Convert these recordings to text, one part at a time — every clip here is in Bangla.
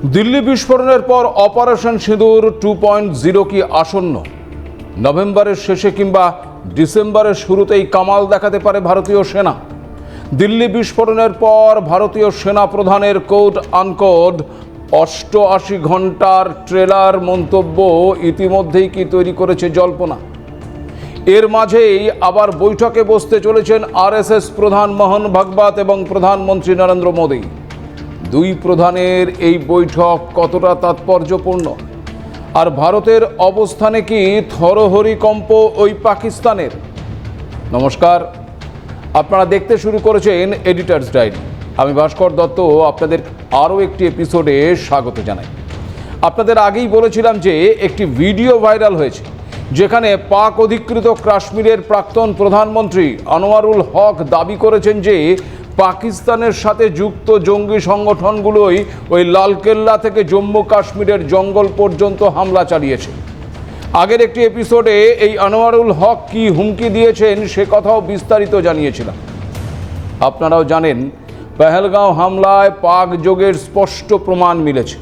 দিল্লি বিস্ফোরণের পর অপারেশন সিঁদুর টু পয়েন্ট জিরো কি আসন্ন? নভেম্বরের শেষে কিংবা ডিসেম্বরের শুরুতেই কামাল দেখাতে পারে ভারতীয় সেনা। দিল্লি বিস্ফোরণের পর ভারতীয় সেনা প্রধানের কোড আনকোড, অষ্টআশি ঘণ্টার ট্রেলার মন্তব্য ইতিমধ্যেই কি তৈরি করেছে জল্পনা? এর মাঝেই আবার বৈঠকে বসতে চলেছেন আরএসএস প্রধান মোহন ভাগবত এবং প্রধানমন্ত্রী নরেন্দ্র মোদী। দুই প্রধানের এই বৈঠক কতটা তাৎপর্যপূর্ণ? আর ভারতের অবস্থানে কি থরহরিকম্প ওই পাকিস্তানের? নমস্কার, আপনারা দেখতে শুরু করেছেন এডিটার্স ডায়েরি আমি ভাস্কর দত্ত, আপনাদের আরও একটি এপিসোডে স্বাগত জানাই। আপনাদের আগেই বলেছিলাম যে একটি ভিডিও ভাইরাল হয়েছে, যেখানে পাক অধিকৃত কাশ্মীরের প্রাক্তন প্রধানমন্ত্রী আনোয়ারুল হক দাবি করেছেন যে পাকিস্তানের সাথে যুক্ত জঙ্গি সংগঠনগুলোই ওই লালকেল্লা থেকে জম্মু কাশ্মীরের জঙ্গল পর্যন্ত হামলা চালিয়েছে। আগের একটি এপিসোডে এই আনোয়ারুল হক কি হুমকি দিয়েছেন সে কথাও বিস্তারিত জানিয়েছিলাম। আপনারাও জানেন, পেহেলগাঁও হামলায় পাক যোগের স্পষ্ট প্রমাণ মিলেছে।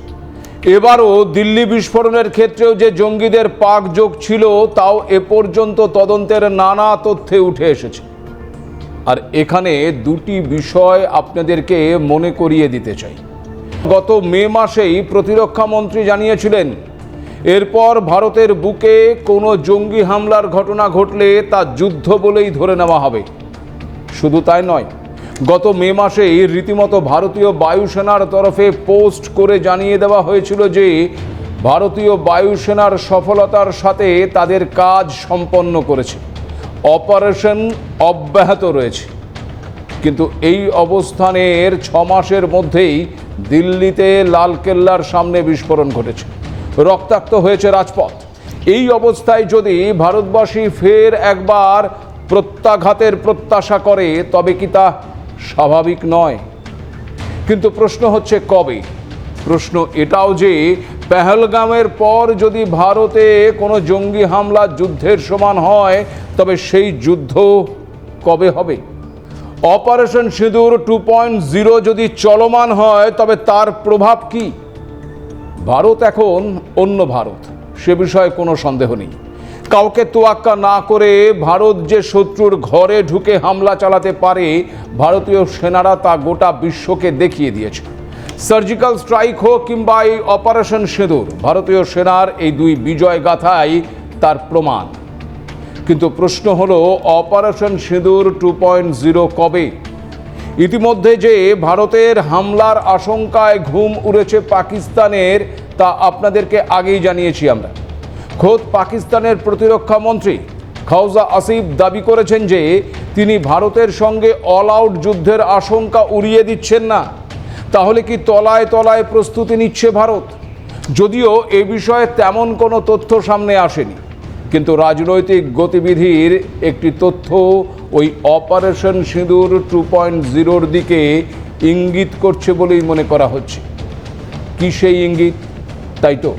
এবারও দিল্লি বিস্ফোরণের ক্ষেত্রেও যে জঙ্গিদের পাক যোগ ছিল, তাও এ পর্যন্ত তদন্তের নানা তথ্যে উঠে এসেছে। আর এখানে দুটি বিষয় আপনাদেরকে মনে করিয়ে দিতে চাই। গত মে মাসেই প্রতিরক্ষা মন্ত্রী জানিয়েছিলেন, এরপর ভারতের বুকে কোনো জঙ্গি হামলার ঘটনা ঘটলে তা যুদ্ধ বলেই ধরে নেওয়া হবে। শুধু তাই নয়, গত মে মাসেই রীতিমতো ভারতীয় বায়ুসেনার তরফে পোস্ট করে জানিয়ে দেওয়া হয়েছিল যে, ভারতীয় বায়ুসেনার সফলতার সাথে তাদের কাজ সম্পন্ন করেছে। অপারেশন অব্যাহত রয়েছে। কিন্তু এই অবস্থানের ছ মাসের মধ্যেই দিল্লিতে লালকেল্লার সামনে বিস্ফোরণ ঘটেছে। রক্তাক্ত হয়েছে রাজপথ। এই অবস্থায় যদি ভারতবাসী ফের একবার প্রত্যাঘাতের প্রত্যাশা করে, তবে কি তা স্বাভাবিক নয়? কিন্তু প্রশ্ন হচ্ছে কবে? প্রশ্ন এটাও যে পেহলগামের পর যদি ভারতে কোনো জঙ্গি হামলা যুদ্ধের সমান হয় তবে সেই যুদ্ধ কবে হবে? অপারেশন সিঁদুর টু পয়েন্ট জিরো যদি চলমান হয়, তবে তার প্রভাব কি? ভারত এখন অন্য ভারত, সে বিষয়ে কোনো সন্দেহ নেই। কাউকে তোয়াক্কা না করে ভারত যে শত্রুর ঘরে ঢুকে হামলা চালাতে পারে, ভারতীয় সেনারা তা গোটা বিশ্বকে দেখিয়ে দিয়েছে। সার্জিক্যাল স্ট্রাইক হোক কিংবা এই অপারেশন সিঁদুর, ভারতীয় সেনার এই দুই বিজয় গাথাই তার প্রমাণ। কিন্তু প্রশ্ন হলো, অপারেশন সিঁদুর টু পয়েন্ট জিরো কবে? ইতিমধ্যে যে ভারতের হামলার আশঙ্কায় ঘুম উড়েছে পাকিস্তানের, তা আপনাদেরকে আগেই জানিয়েছি আমরা। খোদ পাকিস্তানের প্রতিরক্ষা মন্ত্রী খাউজা আসিফ দাবি করেছেন যে, তিনি ভারতের সঙ্গে অল আউট যুদ্ধের আশঙ্কা উড়িয়ে দিচ্ছেন না। তাহলে কি তলায় তলায় প্রস্তুতি নিচ্ছে ভারত? যদিও এ বিষয়ে তেমন কোনো তথ্য সামনে আসেনি। কিন্তু রাজনৈতিক গতিবিধির একটি তথ্য, ওই অপারেশন সিঁদুর টু পয়েন্ট জিরোর দিকে ইঙ্গিত করছে বলেই মনে করা হচ্ছে। কি সেই ইঙ্গিত? তাই তো।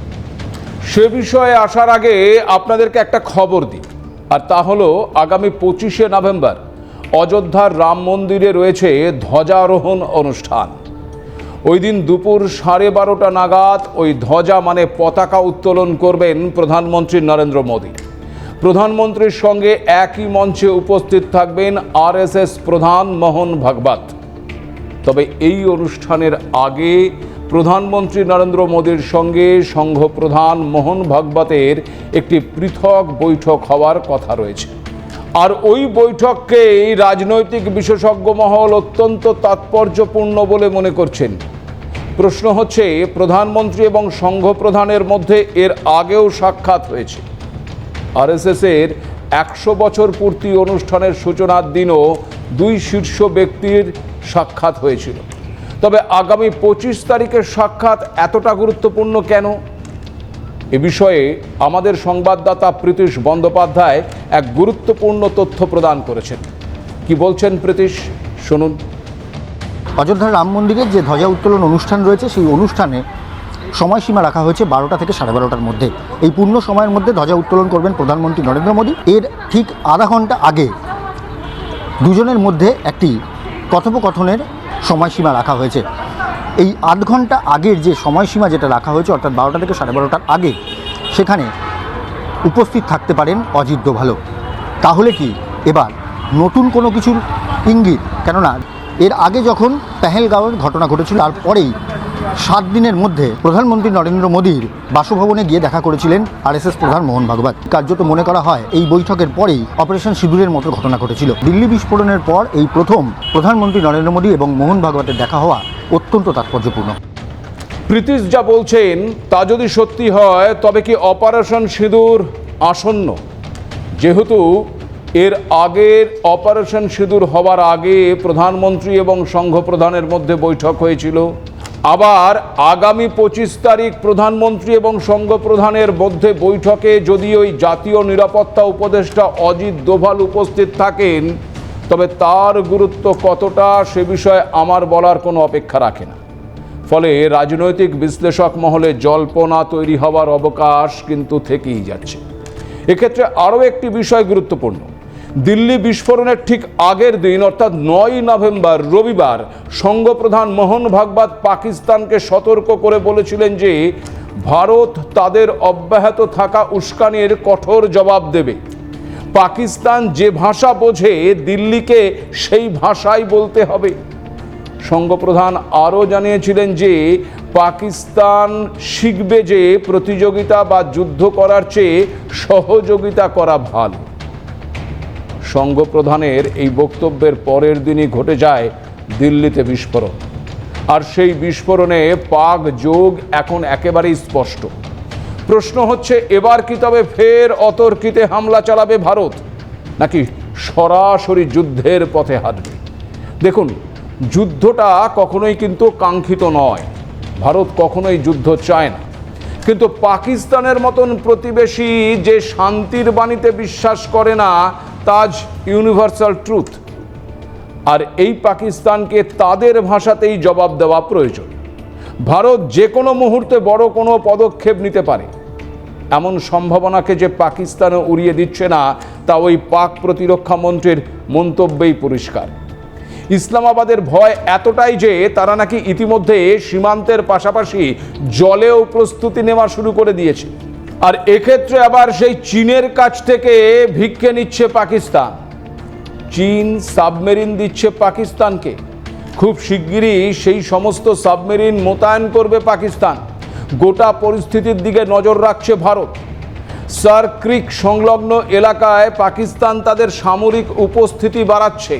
সে বিষয়ে আসার আগে আপনাদেরকে একটা খবর দিই, আর তা হলো আগামী পঁচিশে নভেম্বর অযোধ্যার রাম মন্দিরে রয়েছে ধ্বজারোহণ অনুষ্ঠান। ওই দিন দুপুর সাড়ে বারোটা নাগাদ ওই ধ্বজা মানে পতাকা উত্তোলন করবেন প্রধানমন্ত্রী নরেন্দ্র মোদী। প্রধানমন্ত্রীর সঙ্গে একই মঞ্চে উপস্থিত থাকবেন আরএসএস প্রধান মোহন ভাগবত। তবে এই অনুষ্ঠানের আগে প্রধানমন্ত্রী নরেন্দ্র মোদীর সঙ্গে সংঘ প্রধান মোহন ভাগবতের একটি পৃথক বৈঠক হওয়ার কথা রয়েছে। আর ওই বৈঠককেই রাজনৈতিক বিশেষজ্ঞ মহল অত্যন্ত তাৎপর্যপূর্ণ বলে মনে করছেন। প্রশ্ন হচ্ছে, প্রধানমন্ত্রী এবং সংঘ প্রধানের মধ্যে এর আগেও সাক্ষাৎ হয়েছে। আর আরএসএসের একশো বছর পূর্তি অনুষ্ঠানের সূচনার দিনও দুই শীর্ষ ব্যক্তির সাক্ষাৎ হয়েছিল। তবে আগামী পঁচিশ তারিখের সাক্ষাৎ এতটা গুরুত্বপূর্ণ কেন? এ বিষয়ে আমাদের সংবাদদাতা প্রীতিশ বন্দ্যোপাধ্যায় এক গুরুত্বপূর্ণ তথ্য প্রদান করেছেন। কি বলছেন প্রীতিশ? শুনুন। অযোধ্যার রাম মন্দিরের যে ধ্বজা উত্তোলন অনুষ্ঠান রয়েছে, সেই অনুষ্ঠানে সময়সীমা রাখা হয়েছে বারোটা থেকে সাড়ে বারোটার মধ্যে। এই পূর্ণ সময়ের মধ্যে ধ্বজা উত্তোলন করবেন প্রধানমন্ত্রী নরেন্দ্র মোদী। এর ঠিক আধা ঘণ্টা আগে দুজনের মধ্যে একটি কথোপকথনের সময়সীমা রাখা হয়েছে। এই আধ ঘণ্টা আগের যে সময়সীমা যেটা রাখা হয়েছে, অর্থাৎ বারোটা থেকে সাড়ে বারোটার আগে, সেখানে উপস্থিত থাকতে পারেন অজিত ভালো তাহলে কি, এবার নতুন কোনো কিছুর ইঙ্গিত, কেননা এর আগে যখন পেহেলগাঁওয়ের ঘটনা ঘটেছিল, তারপরেই সাত দিনের মধ্যে প্রধানমন্ত্রী নরেন্দ্র মোদীর বাসভবনে গিয়ে দেখা করেছিলেন আরএসএস প্রধান মোহন ভাগবত। কার্যত মনে করা হয়, এই বৈঠকের পরেই অপারেশন সিঁদুরের মতো ঘটনা ঘটেছিল। দিল্লি বিস্ফোরণের পর এই প্রথম প্রধানমন্ত্রী নরেন্দ্র মোদী এবং মোহন ভাগবতের দেখা হওয়া অত্যন্ত তাৎপর্যপূর্ণ। প্রীতিশ যা বলছেন, তা যদি সত্যি হয়, তবে কি অপারেশন সিঁদুর আসন্ন? যেহেতু এর আগের অপারেশন সিঁদুর হওয়ার আগে প্রধানমন্ত্রী এবং সংঘ প্রধানের মধ্যে বৈঠক হয়েছিল আবার আগামী পঁচিশ তারিখ প্রধানমন্ত্রী এবং সংঘ প্রধানের মধ্যে বৈঠকে যদি ওই জাতীয় নিরাপত্তা উপদেষ্টা অজিত দোভাল উপস্থিত থাকেন, তবে তার গুরুত্ব কতটা সে বিষয়ে আমার বলার কোনো অপেক্ষা রাখে না। ফলে রাজনৈতিক বিশ্লেষক মহলে জল্পনা তৈরি হওয়ার অবকাশ কিন্তু থেকেই যাচ্ছে। এক্ষেত্রে আরও একটি বিষয় গুরুত্বপূর্ণ। দিল্লি বিস্ফোরণের ঠিক আগের দিন, অর্থাৎ নয় নভেম্বর, রবিবার সংঘপ্রধান মোহন ভাগবত পাকিস্তানকে সতর্ক করে বলেছিলেন যে ভারত তাদের অব্যাহত থাকা উস্কানির কঠোর জবাব দেবে। পাকিস্তান যে ভাষা বোঝে, দিল্লিকে সেই ভাষাই বলতে হবে। সংঘপ্রধান আরও জানিয়েছিলেন যে পাকিস্তান শিখবে যে প্রতিযোগিতা বা যুদ্ধ করার চেয়ে সহযোগিতা করা ভালো। সংঘপ্রধানের এই বক্তব্যের পরের দিনই ঘটে যায় দিল্লিতে বিস্ফোরণ। আর সেই বিস্ফোরণে পাক যোগ এখন একেবারেই স্পষ্ট। প্রশ্ন হচ্ছে, এবার কি তবে ফের অতর্কিতে হামলা চালাবে ভারত? নাকি সরাসরি যুদ্ধের পথে হাঁটবে? দেখুন, যুদ্ধটা কখনোই কিন্তু কাঙ্ক্ষিত নয়। ভারত কখনোই যুদ্ধ চায় না। কিন্তু পাকিস্তানের মতন প্রতিবেশী যে শান্তির বাণীতে বিশ্বাস করে না তাজ ইউনিভার্সাল ট্রুথ আর এই পাকিস্তানকে তাদের ভাষাতেই জবাব দেওয়া প্রয়োজন। ভারত যে কোনো মুহূর্তে বড় কোনো পদক্ষেপ নিতে পারে। এমন সম্ভাবনাকে যে পাকিস্তানে উড়িয়ে দিচ্ছে না, তা ওই পাক প্রতিরক্ষা মন্ত্রীর মন্তব্যেই পরিষ্কার। ইসলামাবাদের ভয় এতটাই যে তারা নাকি ইতিমধ্যে সীমান্তের পাশাপাশি জলেও প্রস্তুতি নেওয়া শুরু করে দিয়েছে। আর এক্ষেত্রে আবার সেই চীনের কাছ থেকে ভিক্ষে নিচ্ছে পাকিস্তান। চীন সাবমেরিন দিচ্ছে পাকিস্তানকে। খুব শিগগিরই সেই সমস্ত সাবমেরিন মোতায়েন করবে পাকিস্তান। গোটা পরিস্থিতির দিকে নজর রাখছে ভারত। সার ক্রিক সংলগ্ন এলাকায় পাকিস্তান তাদের সামরিক উপস্থিতি বাড়াচ্ছে।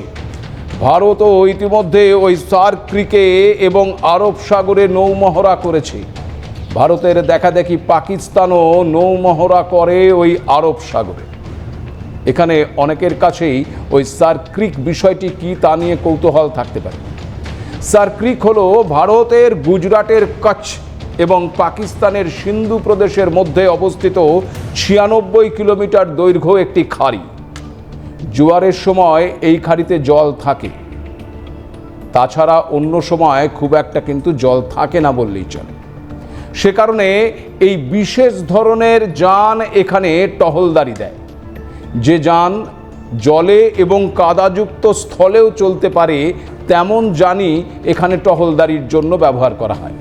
ভারতও ইতিমধ্যে ওই সার ক্রিকে এবং আরব সাগরে নৌমহড়া করেছে। ভারতের দেখা দেখি পাকিস্তানও নৌমহড়া করে ওই আরব সাগরে। এখানে অনেকের কাছেই ওই সার্ক্রিক বিষয়টি কি তা নিয়ে কৌতূহল থাকতে পারে। সার্ক্রিক হলো ভারতের গুজরাটের কচ্ছ এবং পাকিস্তানের সিন্ধু প্রদেশের মধ্যে অবস্থিত ছিয়ানব্বই কিলোমিটার দৈর্ঘ্য একটি খাড়ি। জোয়ারের সময় এই খাড়িতে জল থাকে। তাছাড়া অন্য সময় খুব একটা কিন্তু জল থাকে না বললেই চলে। সে কারণে এই বিশেষ ধরনের যান এখানে টহলদারি দেয়। যে যান জলে এবং কাদাযুক্ত স্থলেও চলতে পারে, তেমন যানই এখানে টহলদারির জন্য ব্যবহার করা হয়।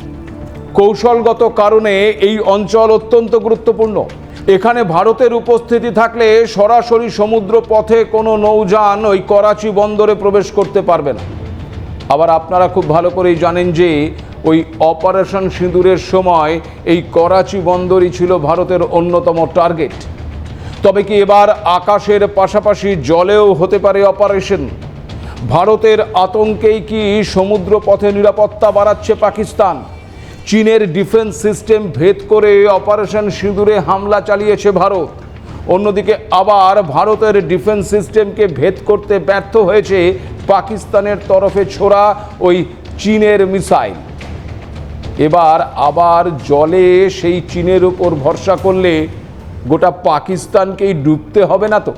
কৌশলগত কারণে এই অঞ্চল অত্যন্ত গুরুত্বপূর্ণ। এখানে ভারতের উপস্থিতি থাকলে সরাসরি সমুদ্র পথে কোনো নৌযান ওই করাচি বন্দরে প্রবেশ করতে পারবে না। আবার আপনারা খুব ভালো করেই জানেন যে ওই অপারেশন সিঁদুরের সময় এই করাচি বন্দরই ছিল ভারতের অন্যতম টার্গেট। তবে কি এবার আকাশের পাশাপাশি জলেও হতে পারে অপারেশন? ভারতের আতঙ্কেই কি সমুদ্র পথে নিরাপত্তা বাড়াচ্ছে পাকিস্তান? চীনের ডিফেন্স সিস্টেম ভেদ করে অপারেশন সিঁদুরে হামলা চালিয়েছে ভারত। অন্যদিকে আবার ভারতের ডিফেন্স সিস্টেমকে ভেদ করতে ব্যর্থ হয়েছে পাকিস্তানের তরফে ছোড়া ওই চীনের মিসাইল। এবার আবার জলে সেই চীনের উপর ভরসা করলে গোটা পাকিস্তানকেই ডুবতে হবে না তো?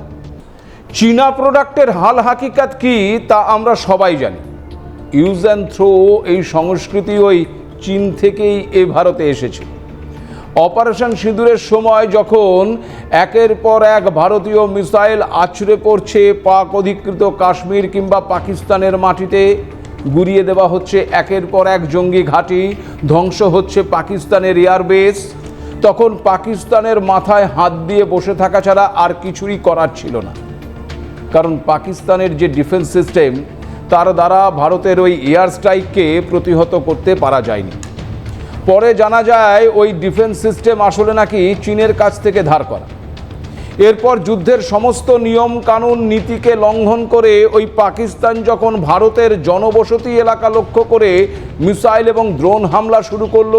চীনা প্রোডাক্টের হাল হাকিকাত কি তা আমরা সবাই জানি। ইউজ অ্যান্ড থ্রো এই সংস্কৃতি ওই চীন থেকেই এ ভারতে এসেছে। অপারেশন সিঁদুরের সময় যখন একের পর এক ভারতীয় মিসাইল আছড়ে পড়ছে পাক অধিকৃত কাশ্মীর কিংবা পাকিস্তানের মাটিতে গুড়িয়ে দেওয়া হচ্ছে। একের পর এক জঙ্গি ঘাঁটি ধ্বংস হচ্ছে পাকিস্তানের এয়ারবেস। তখন পাকিস্তানের মাথায় হাত দিয়ে বসে থাকা ছাড়া আর কিছুই করার ছিল না। কারণ পাকিস্তানের যে ডিফেন্স সিস্টেম, তার দ্বারা ভারতের ওই এয়ার স্ট্রাইককে প্রতিহত করতে পারা যায়নি। পরে জানা যায়, ওই ডিফেন্স সিস্টেম আসলে নাকি চীনের কাছ থেকে ধার করা। এরপর যুদ্ধের সমস্ত নিয়ম কানুন নীতিকে লঙ্ঘন করে ওই পাকিস্তান যখন ভারতের জনবসতি এলাকা লক্ষ্য করে মিসাইল এবং ড্রোন হামলা শুরু করল,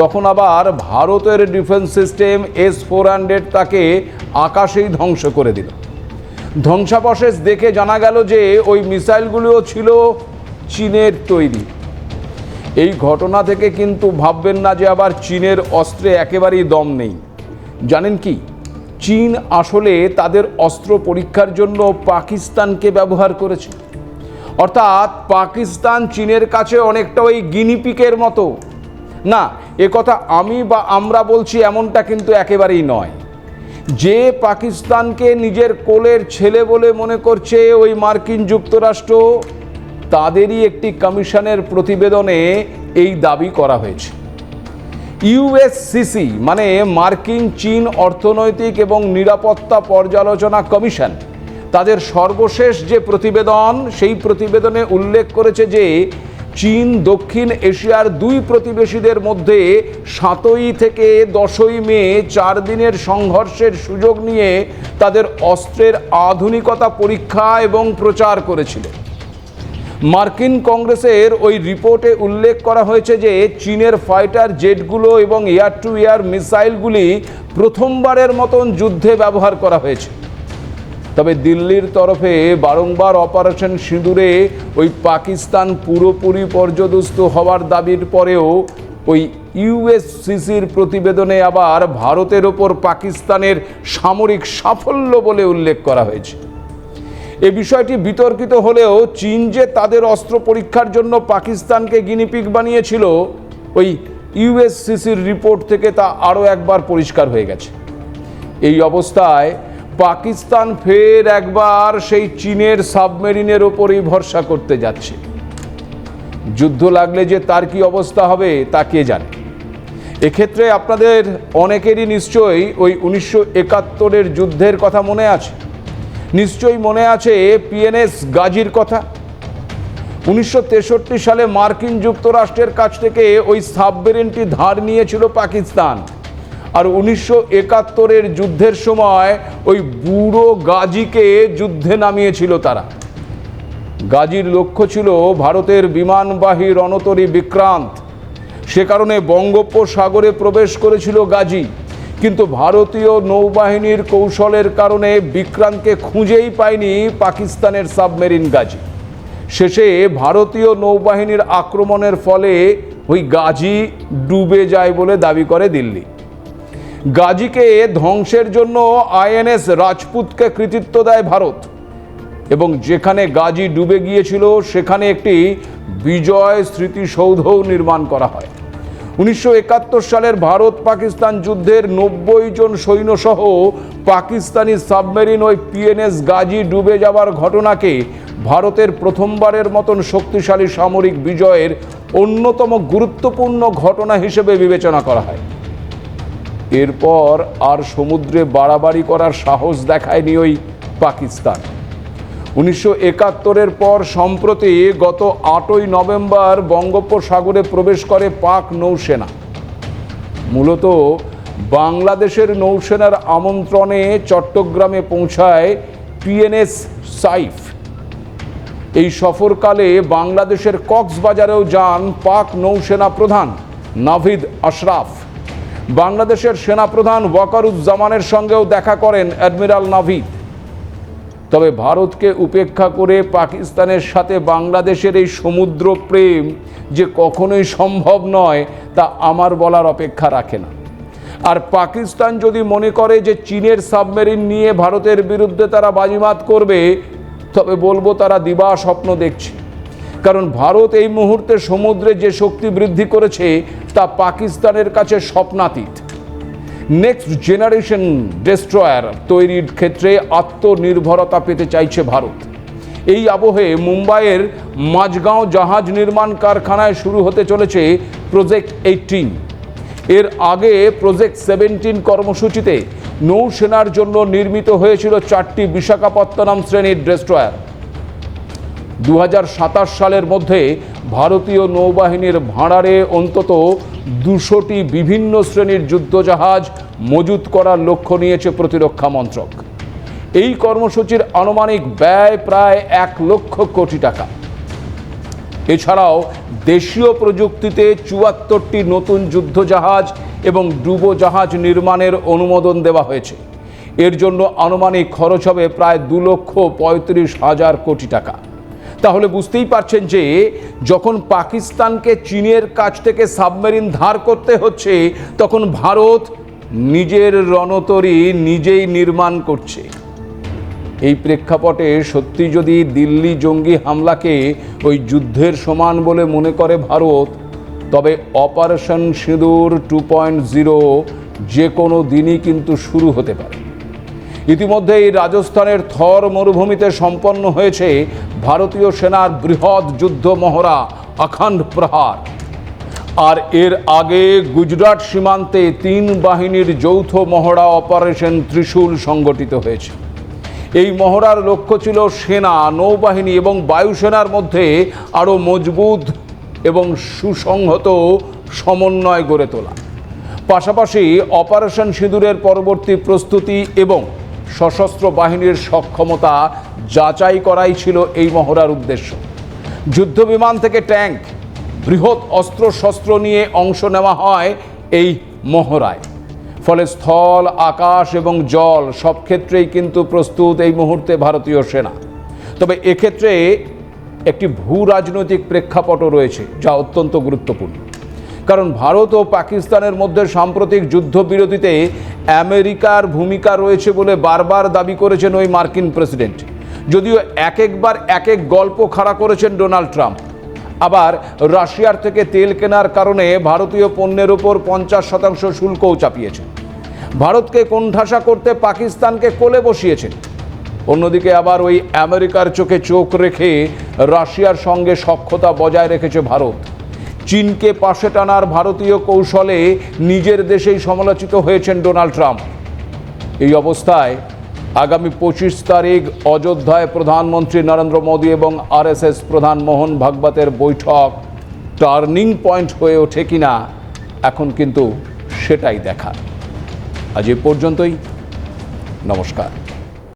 তখন আবার ভারতের defence system S four hundred তাকে আকাশেই ধ্বংস করে দিল। ধ্বংসাবশেষ দেখে জানা গেল যে ওই মিসাইলগুলিও ছিল চীনের তৈরি। এই ঘটনা থেকে কিন্তু ভাববেন না যে আবার চীনের অস্ত্রে একেবারেই দম নেই। জানেন কি? চীন আসলে তাদের অস্ত্র পরীক্ষার জন্য পাকিস্তানকে ব্যবহার করেছে। অর্থাৎ পাকিস্তান চীনের কাছে অনেকটা ওই গিনিপিকের মতো। না, এ কথা আমি বা আমরা বলছি এমনটা কিন্তু একেবারেই নয়। যে পাকিস্তানকে নিজের কোলের ছেলে বলে মনে করছে ওই মার্কিন যুক্তরাষ্ট্র, তাদেরই একটি কমিশনের প্রতিবেদনে এই দাবি করা হয়েছে। ইউএসসিসি মানে মার্কিন, চীন অর্থনৈতিক এবং নিরাপত্তা পর্যালোচনা কমিশন, তাদের সর্বশেষ যে প্রতিবেদন, সেই প্রতিবেদনে উল্লেখ করেছে যে চীন, দক্ষিণ এশিয়ার দুই প্রতিবেশীদের মধ্যে সাতই থেকে দশই মে চার দিনের সংঘর্ষের সুযোগ নিয়ে তাদের অস্ত্রের আধুনিকতা পরীক্ষা এবং প্রচার করেছিল মার্কিন কংগ্রেসের ওই রিপোর্টে উল্লেখ করা হয়েছে যে চীনের ফাইটার জেটগুলো এবং এয়ার টু এয়ার মিসাইলগুলি প্রথমবারের মতন যুদ্ধে ব্যবহার করা হয়েছে। তবে দিল্লির তরফে বারংবার অপারেশন সিঁদুরে ওই পাকিস্তান পুরোপুরি পর্যদস্ত হওয়ার দাবির পরেও ওই ইউএসসিসির প্রতিবেদনে আবার ভারতের ওপর পাকিস্তানের সামরিক সাফল্য বলে উল্লেখ করা হয়েছে। এ বিষয়টি বিতর্কিত হলেও চীন যে তাদের অস্ত্র পরীক্ষার জন্য পাকিস্তানকে গিনিপিক বানিয়েছিল, ওই ইউএসসিসির রিপোর্ট থেকে তা আরও একবার পরিষ্কার হয়ে গেছে। এই অবস্থায় পাকিস্তান ফের একবার সেই চীনের সাবমেরিনের ওপরেই ভরসা করতে যাচ্ছে। যুদ্ধ লাগলে যে তার কি অবস্থা হবে, তা কে জানে? এক্ষেত্রে আপনাদের অনেকেরই নিশ্চয়ই ওই উনিশশো একাত্তরের যুদ্ধের কথা মনে আছে। নিশ্চয়ই মনে আছে পিএনএস গাজীর কথা? উনিশশো তেষট্টি সালে মার্কিন যুক্তরাষ্ট্রের কাছ থেকে ওই সাবমেরিনটি ধার নিয়েছিল পাকিস্তান। আর উনিশশো একাত্তরের যুদ্ধের সময় ওই বুড়ো গাজীকে যুদ্ধে নামিয়েছিল তারা। গাজীর লক্ষ্য ছিল ভারতের বিমানবাহী রণতরী বিক্রান্ত। সে কারণে বঙ্গোপসাগরে প্রবেশ করেছিল গাজী। কিন্তু ভারতীয় নৌবাহিনীর কৌশলের কারণে বিক্রান্তকে খুঁজেই পায়নি পাকিস্তানের সাবমেরিন গাজী। শেষে ভারতীয় নৌবাহিনীর আক্রমণের ফলে ওই গাজী ডুবে যায় বলে দাবি করে দিল্লি। গাজীকে ধ্বংসের জন্য আইএনএস রাজপুতকে কৃতিত্ব দেয় ভারত এবং যেখানে গাজী ডুবে গিয়েছিল সেখানে একটি বিজয় স্মৃতিসৌধও নির্মাণ করা হয়। উনিশশো একাত্তর সালের ভারত পাকিস্তান যুদ্ধের নব্বই জন সৈন্যসহ পাকিস্তানি সাবমেরিন ওই পিএনএস গাজী ডুবে যাওয়ার ঘটনাকে ভারতের প্রথমবারের মতন শক্তিশালী সামরিক বিজয়ের অন্যতম গুরুত্বপূর্ণ ঘটনা হিসেবে বিবেচনা করা হয়। এরপর আর সমুদ্রে বাড়াবাড়ি করার সাহস দেখায়নি ওই পাকিস্তান। উনিশশো একাত্তরের পর সম্প্রতি গত আটই নভেম্বর বঙ্গোপসাগরে প্রবেশ করে পাক নৌসেনা। মূলত বাংলাদেশের নৌসেনার আমন্ত্রণে চট্টগ্রামে পৌঁছায় পিএনএস সাইফ। এই সফরকালে বাংলাদেশের কক্সবাজারেও যান পাক নৌসেনা প্রধান নাভিদ আশরাফ। বাংলাদেশের সেনাপ্রধান ওয়াকারুজ্জামানের সঙ্গেও দেখা করেন অ্যাডমিরাল নাভিদ। তবে ভারতকে উপেক্ষা করে পাকিস্তানের সাথে বাংলাদেশের এই সমুদ্র প্রেম যে কখনোই সম্ভব নয়, তা আমার বলার অপেক্ষা রাখে না। আর পাকিস্তান যদি মনে করে যে চীনের সাবমেরিন নিয়ে ভারতের বিরুদ্ধে তারা বাজিমাত করবে, তবে বলব তারা দিবা স্বপ্ন দেখছে। কারণ ভারত এই মুহূর্তে সমুদ্রে যে শক্তি বৃদ্ধি করেছে, তা পাকিস্তানের কাছে স্বপ্নাতীত। নেক্সট জেনারেশন ডেস্ট্রয়ার তৈরির ক্ষেত্রে আত্মনির্ভরতা পেতে চাইছে ভারত। এই আবহে মুম্বাইয়ের মাঝগাঁও জাহাজ নির্মাণ কারখানায় শুরু হতে চলেছে প্রজেক্ট এইটিন এর আগে প্রজেক্ট সেভেন্টিন কর্মসূচিতে নৌসেনার জন্য নির্মিত হয়েছিল চারটি বিশাখাপত্তনম শ্রেণির ডেস্ট্রয়ার দু হাজার সাতাশ সালের মধ্যে ভারতীয় নৌবাহিনীর ভাঁড়ারে অন্তত দুশোটি বিভিন্ন শ্রেণির যুদ্ধজাহাজ মজুত করার লক্ষ্য নিয়েছে প্রতিরক্ষা মন্ত্রক। এই কর্মসূচির আনুমানিক ব্যয় প্রায় এক লক্ষ কোটি টাকা। এছাড়াও দেশীয় প্রযুক্তিতে চুয়াত্তরটি নতুন যুদ্ধজাহাজ এবং ডুবোজাহাজ নির্মাণের অনুমোদন দেওয়া হয়েছে। এর জন্য আনুমানিক খরচ হবে প্রায় দু লক্ষ পঁয়ত্রিশ হাজার কোটি টাকা। তাহলে বুঝতেই পারছেন যে যখন পাকিস্তানকে চীনের কাছ থেকে সাবমেরিন ধার করতে হচ্ছে, তখন ভারত নিজের রণতরী নিজেই নির্মাণ করছে। এই প্রেক্ষাপটে সত্যি যদি দিল্লি জঙ্গি হামলাকে ওই যুদ্ধের সমান বলে মনে করে ভারত, তবে অপারেশন সিঁদুর টু পয়েন্ট জিরো যে কোনো দিনই কিন্তু শুরু হতে পারে। ইতিমধ্যেই রাজস্থানের থর মরুভূমিতে সম্পন্ন হয়েছে ভারতীয় সেনার বৃহৎ যুদ্ধ মহড়া, অখণ্ড প্রহার। আর এর আগে গুজরাট সীমান্তে তিন বাহিনীর যৌথ মহড়া অপারেশন ত্রিশূল সংগঠিত হয়েছে। এই মহড়ার লক্ষ্য ছিল সেনা, নৌবাহিনী এবং বায়ুসেনার মধ্যে আরও মজবুত এবং সুসংহত সমন্বয় গড়ে তোলা। পাশাপাশি অপারেশন সিঁদুরের পরবর্তী প্রস্তুতি এবং সশস্ত্র বাহিনীর সক্ষমতা যাচাই করাই ছিল এই মহড়ার উদ্দেশ্য। যুদ্ধবিমান থেকে ট্যাঙ্ক, বৃহৎ অস্ত্রশস্ত্র নিয়ে অংশ নেওয়া হয় এই মহড়ায়। ফলে স্থল, আকাশ এবং জল সব ক্ষেত্রেই কিন্তু প্রস্তুত এই মুহূর্তে ভারতীয় সেনা। তবে এক্ষেত্রে একটি ভূ রাজনৈতিক প্রেক্ষাপটও রয়েছে, যা অত্যন্ত গুরুত্বপূর্ণ। কারণ ভারত ও পাকিস্তানের মধ্যে সাম্প্রতিক যুদ্ধবিরতিতে আমেরিকার ভূমিকা রয়েছে বলে বারবার দাবি করেছেন ওই মার্কিন প্রেসিডেন্ট। যদিও এক একবার এক এক গল্প খাড়া করেছেন ডোনাল্ড ট্রাম্প। আবার রাশিয়ার থেকে তেল কেনার কারণে ভারতীয় পণ্যের ওপর পঞ্চাশ শতাংশ শুল্কও চাপিয়েছেন। ভারতকে কোণঠাসা করতে পাকিস্তানকে কোলে বসিয়েছেন। অন্যদিকে আবার ওই আমেরিকার চোখে চোখ রেখে রাশিয়ার সঙ্গে সখ্যতা বজায় রেখেছে ভারত। চীনকে পাশে টানার ভারতীয় কৌশলে নিজের দেশেই সমালোচিত হয়েছেন ডোনাল্ড ট্রাম্প। এই অবস্থায় আগামী পঁচিশ তারিখ অযোধ্যায় প্রধানমন্ত্রী নরেন্দ্র মোদী এবং আরএসএস প্রধান মোহন ভাগবতের বৈঠক টার্নিং পয়েন্ট হয়ে ওঠে কিনা, এখন কিন্তু সেটাই দেখা আজ এ পর্যন্তই, নমস্কার।